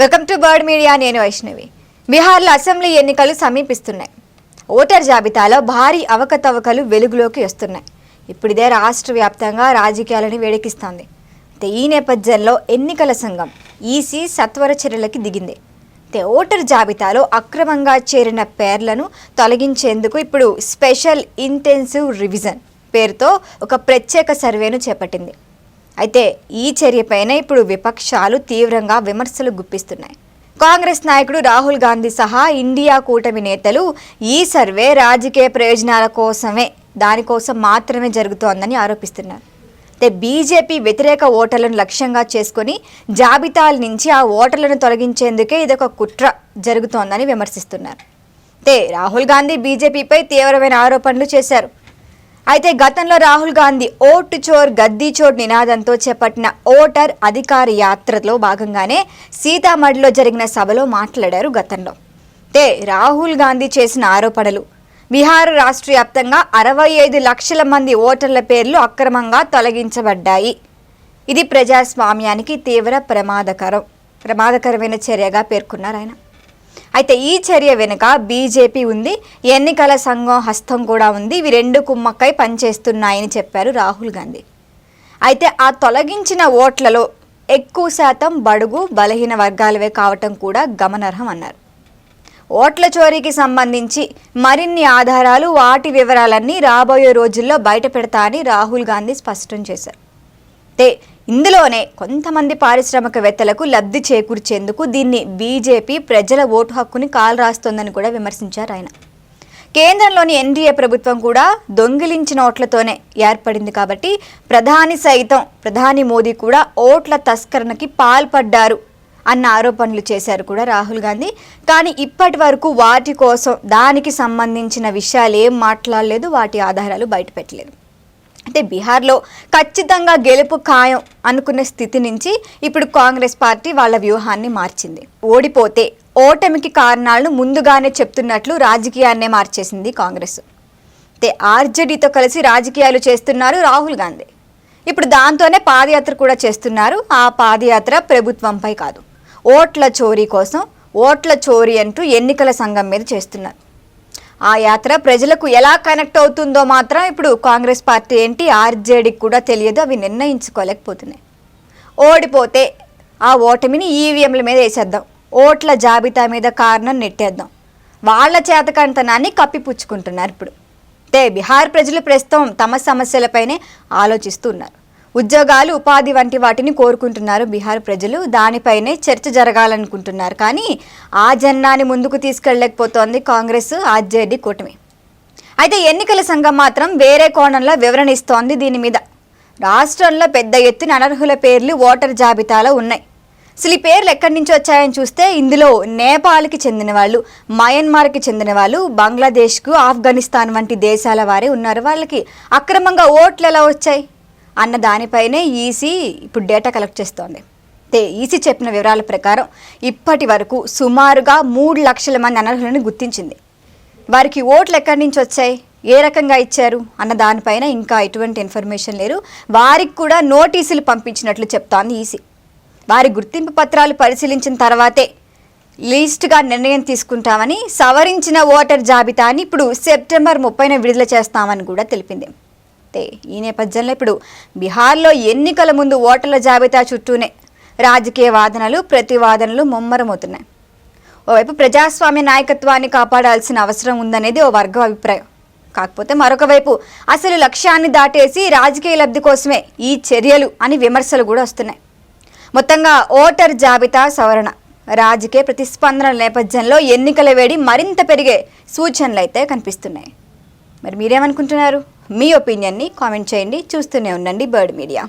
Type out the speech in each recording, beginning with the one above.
Welcome to bird media నేను వైష్ణవి. బీహార్లో assembly ఎన్నికలు సమీపిస్తున్నాయి. ఓటర్ జాబితాలో భారీ అవకతవకలు వెలుగులోకి వస్తున్నాయి. ఇప్పుడిదే రాష్ట్ర వ్యాప్తంగా రాజకీయాలను వేడెక్కిస్తోంది. అయితే ఈ నేపథ్యంలో ఎన్నికల సంఘం ఈసీ సత్వర చర్యలకి దిగింది. అయితే ఓటర్ జాబితాలో అక్రమంగా చేరిన పేర్లను తొలగించేందుకు ఇప్పుడు స్పెషల్ ఇంటెన్సివ్ రివిజన్ పేరుతో ఒక ప్రత్యేక సర్వేను చేపట్టింది. అయితే ఈ చర్యపైన ఇప్పుడు విపక్షాలు తీవ్రంగా విమర్శలు గుప్పిస్తున్నాయి. కాంగ్రెస్ నాయకుడు రాహుల్ గాంధీ సహా ఇండియా కూటమి నేతలు ఈ సర్వే రాజకీయ ప్రయోజనాల కోసమే దానికోసం మాత్రమే జరుగుతోందని ఆరోపిస్తున్నారు. అయితే బీజేపీ వ్యతిరేక ఓటర్లను లక్ష్యంగా చేసుకుని జాబితాల నుంచి ఆ ఓటర్లను తొలగించేందుకే ఇదొక కుట్ర జరుగుతోందని విమర్శిస్తున్నారు. అయితే రాహుల్ గాంధీ బీజేపీపై తీవ్రమైన ఆరోపణలు చేశారు. అయితే గతంలో రాహుల్ గాంధీ ఓటు చోర్ గద్దీ చోర్ నినాదంతో చేపట్టిన ఓటర్ అధికార యాత్రలో భాగంగానే సీతామఢిలో జరిగిన సభలో మాట్లాడారు గతంలో. తే రాహుల్ గాంధీ చేసిన ఆరోపణలు. బీహార్ రాష్ట్ర వ్యాప్తంగా అరవై ఐదు లక్షల మంది ఓటర్ల పేర్లు అక్రమంగా తొలగించబడ్డాయి. ఇది ప్రజాస్వామ్యానికి తీవ్ర ప్రమాదకరం ప్రమాదకరమైన చర్యగా పేర్కొన్నారు ఆయన. అయితే ఈ చర్య వెనుక బీజేపీ ఉంది ఎన్నికల సంఘం హస్తం కూడా ఉంది ఇవి రెండు కుమ్మక్కై పనిచేస్తున్నాయని చెప్పారు రాహుల్ గాంధీ. అయితే ఆ తొలగించిన ఓట్లలో ఎక్కువ శాతం బడుగు బలహీన వర్గాలవే కావటం కూడా గమనార్హం అన్నారు. ఓట్ల చోరీకి సంబంధించి మరిన్ని ఆధారాలు వాటి వివరాలన్నీ రాబోయే రోజుల్లో బయట పెడతా అని రాహుల్ గాంధీ స్పష్టం చేశారు. అయితే ఇందులోనే కొంతమంది పారిశ్రామికవేత్తలకు లబ్ధి చేకూర్చేందుకు దీన్ని బీజేపీ ప్రజల ఓటు హక్కుని కాలరాస్తోందని కూడా విమర్శించారు ఆయన. కేంద్రంలోని ఎన్డీఏ ప్రభుత్వం కూడా దొంగిలించిన ఓట్లతోనే ఏర్పడింది కాబట్టి ప్రధాని సైతం ప్రధాని మోదీ కూడా ఓట్ల తస్కరణకి పాల్పడ్డారు అన్న ఆరోపణలు చేశారు కూడా రాహుల్ గాంధీ. కానీ ఇప్పటి వరకు వాటి కోసం దానికి సంబంధించిన విషయాలు ఏం మాట్లాడలేదు వాటి ఆధారాలు బయటపెట్టలేదు. అంటే బీహార్లో ఖచ్చితంగా గెలుపు ఖాయం అనుకున్న స్థితి నుంచి ఇప్పుడు కాంగ్రెస్ పార్టీ వాళ్ళ వ్యూహాన్ని మార్చింది. ఓడిపోతే ఓటమికి కారణాలను ముందుగానే చెప్తున్నట్లు రాజకీయాన్నే మార్చేసింది కాంగ్రెస్. అయితే ఆర్జేడీతో కలిసి రాజకీయాలు చేస్తున్నారు రాహుల్ గాంధీ. ఇప్పుడు దాంతోనే పాదయాత్ర కూడా చేస్తున్నారు. ఆ పాదయాత్ర ప్రభుత్వంపై కాదు. ఓట్ల చోరీ కోసం ఓట్ల చోరీ అంటూ ఎన్నికల సంఘం మీద చేస్తున్నారు. ఆ యాత్ర ప్రజలకు ఎలా కనెక్ట్ అవుతుందో మాత్రం ఇప్పుడు కాంగ్రెస్ పార్టీ ఏంటి ఆర్జేడీకి కూడా తెలియదు అవి నిర్ణయించుకోలేకపోతున్నాయి. ఓడిపోతే ఆ ఓటమిని ఈవీఎంల మీద వేసేద్దాం. ఓట్ల జాబితా మీద కారణం నెట్టేద్దాం. వాళ్ళ చేతకంతనాన్ని కప్పిపుచ్చుకుంటున్నారు ఇప్పుడు. అంటే బీహార్ ప్రజలు ప్రస్తుతం తమ సమస్యలపైనే ఆలోచిస్తున్నారు ఉద్యోగాలు ఉపాధి వంటి వాటిని కోరుకుంటున్నారు బీహార్ ప్రజలు. దానిపైనే చర్చ జరగాలనుకుంటున్నారు. కానీ ఆ జెండాని ముందుకు తీసుకెళ్ళలేకపోతోంది కాంగ్రెస్ ఆర్జేడీ కూటమి. అయితే ఎన్నికల సంఘం మాత్రం వేరే కోణంలో వివరణ ఇస్తోంది దీని మీద. రాష్ట్రంలో పెద్ద ఎత్తున అనర్హుల పేర్లు ఓటర్ జాబితాలో ఉన్నాయి. అసలు ఈ పేర్లు ఎక్కడి నుంచి వచ్చాయని చూస్తే ఇందులో నేపాల్కి చెందిన వాళ్ళు మయన్మార్కి చెందిన వాళ్ళు బంగ్లాదేశ్కు ఆఫ్ఘనిస్తాన్ వంటి దేశాల వారే ఉన్నారు. వాళ్ళకి అక్రమంగా ఓట్లు ఎలా వచ్చాయి? అన్న దానిపైనే ఈసీ ఇప్పుడు డేటా కలెక్ట్ చేస్తోంది. ఈసీ చెప్పిన వివరాల ప్రకారం ఇప్పటి వరకు సుమారుగా మూడు లక్షల మంది అనర్హులను గుర్తించింది. వారికి ఓట్లు ఎక్కడి నుంచి వచ్చాయి? ఏ రకంగా ఇచ్చారు? అన్న దానిపైన ఇంకా ఎటువంటి ఇన్ఫర్మేషన్ లేరు వారికి కూడా నోటీసులు పంపించినట్లు చెప్తోంది ఈసీ. వారి గుర్తింపు పత్రాలు పరిశీలించిన తర్వాతే లీస్ట్గా నిర్ణయం తీసుకుంటామని సవరించిన ఓటర్ జాబితాని ఇప్పుడు సెప్టెంబర్ ముప్పైన విడుదల చేస్తామని కూడా తెలిపింది. అయితే ఈ నేపథ్యంలో ఇప్పుడు బీహార్లో ఎన్నికల ముందు ఓటర్ల జాబితా చుట్టూనే రాజకీయ వాదనలు ప్రతివాదనలు ముమ్మరమవుతున్నాయి. ఓవైపు ప్రజాస్వామ్య నాయకత్వాన్ని కాపాడాల్సిన అవసరం ఉందనేది ఓ వర్గం అభిప్రాయం. కాకపోతే మరొక వైపు అసలు లక్ష్యాన్ని దాటేసి రాజకీయ లబ్ధి కోసమే ఈ చర్యలు అని విమర్శలు కూడా వస్తున్నాయి. మొత్తంగా ఓటర్ జాబితా సవరణ. రాజకీయ ప్రతిస్పందనల నేపథ్యంలో ఎన్నికల వేడి మరింత పెరిగే సూచనలు అయితే కనిపిస్తున్నాయి. మరి మీరేమనుకుంటున్నారు? మీ ఒపీనియన్ని కామెంట్ చేయండి. చూస్తూనే ఉండండి బర్డ్ మీడియా.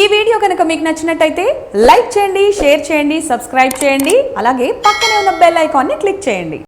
ఈ వీడియో కనుక మీకు నచ్చినట్టయితే లైక్ చేయండి షేర్ చేయండి సబ్స్క్రైబ్ చేయండి. అలాగే పక్కనే ఉన్న బెల్ ఐకాన్ని క్లిక్ చేయండి.